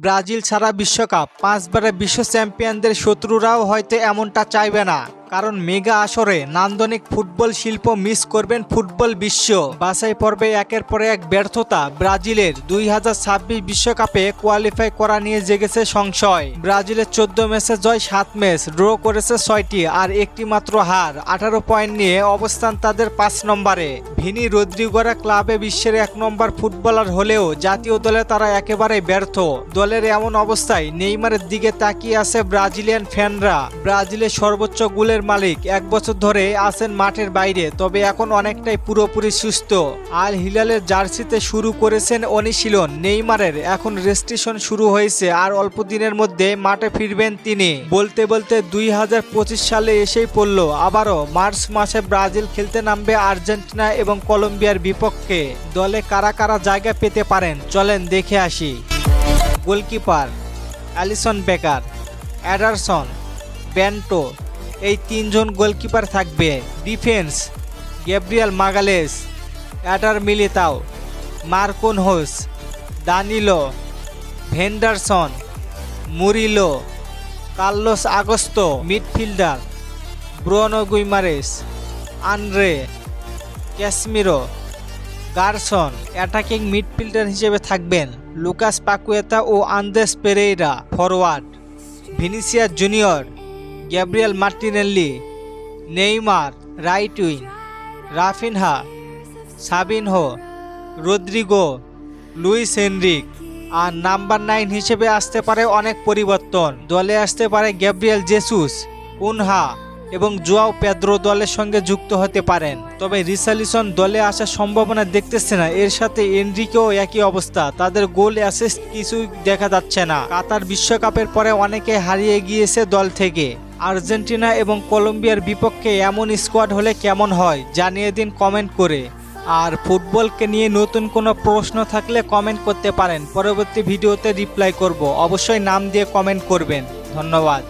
Brazil ছাড়া বিশ্বকাপ। পাঁচবারের বিশ্ব চ্যাম্পিয়নদের শত্রুরাও হয়তো এমনটা চাইবে না। কারণ মেগা আসরে নান্দনিক ফুটবল শিল্প মিস করবেন ফুটবল বিশ্ব। বাছাই পর্বে একের পর এক ব্যর্থতা ব্রাজিলের। দুই বিশ্বকাপে কোয়ালিফাই করা নিয়ে জেগেছে সংশয়। ব্রাজিলের চোদ্দ ম্যাচে জয়, সাত ম্যাচ, ড্র করেছে ছয়টি আর একটি মাত্র হার। আঠারো পয়েন্ট নিয়ে অবস্থান তাদের পাঁচ নম্বরে। ভিনি রদ্রিগোরা ক্লাবে বিশ্বের এক নম্বর ফুটবলার হলেও জাতীয় দলে তারা একেবারে ব্যর্থ। দলের এমন অবস্থায় নেইমারের দিকে তাকিয়ে আছে ব্রাজিলিয়ান ফ্যানরা। ব্রাজিলের সর্বোচ্চ গোলের মালিক। এক বছর ধরে আছেন মাঠের বাইরে, তবে এখন অনেকটাই পুরোপুরি সুস্থ। আল হিলালের জার্সিতে শুরু করেছেন অনুশীলন। নেইমারের এখন রেস্ট্রিকশন শুরু হয়েছে আর অল্প দিনের মধ্যে মাঠে ফিরবেন তিনি। বলতে বলতে দুই হাজার পঁচিশ সালে এসেই পড়ল, আবারও মার্চ মাসে ব্রাজিল খেলতে নামবে আর্জেন্টিনা এবং কলম্বিয়ার বিপক্ষে। দলে কারা কারা জায়গা পেতে পারেন, চলেন দেখে আসি। Goalkeeper Alisson Becker, Ederson Bento এই তিনজন গোলকিপার থাকবে। Defence Gabriel Magalhaes, Eder Militao Marquinhos Danilo, Vanderson, Murilo, Carlos Augusto, midfielder, Bruno Guimaraes, Andre Casemiro Gerson attacking midfielder হিসেবে থাকবেন। লুকাস পাকুয়েতা ও Andreas Pereira forward Vinicius Junior Gabriel Martinelli Neymar right wing Raphinha, Savinho, Rodrigo, Luis Henrique আর number nine হিসেবে আসতে পারে অনেক পরিবর্তন। দলে আসতে পারে গ্যাব্রিয়েল জেসুস, উনহা এবং জোয়াও পেদ্রো দলের সঙ্গে যুক্ত হতে পারেন। তবে রিসালিসন দলে আসার সম্ভাবনা দেখতেছে না। এর সাথে এনরিকেও একই অবস্থা। তাদের গোল অ্যাসিস্ট কিছুই দেখা যাচ্ছে না। কাতার বিশ্বকাপের পরে অনেকে হারিয়ে গিয়েছে দল থেকে। আর্জেন্টিনা এবং কলম্বিয়ার বিপক্ষে এমন স্কোয়াড হলে কেমন হয়, জানিয়ে দিন কমেন্ট করে। আর ফুটবলকে নিয়ে নতুন কোনো প্রশ্ন থাকলে কমেন্ট করতে পারেন। পরবর্তী ভিডিওতে রিপ্লাই করব। অবশ্যই নাম দিয়ে কমেন্ট করবেন। ধন্যবাদ।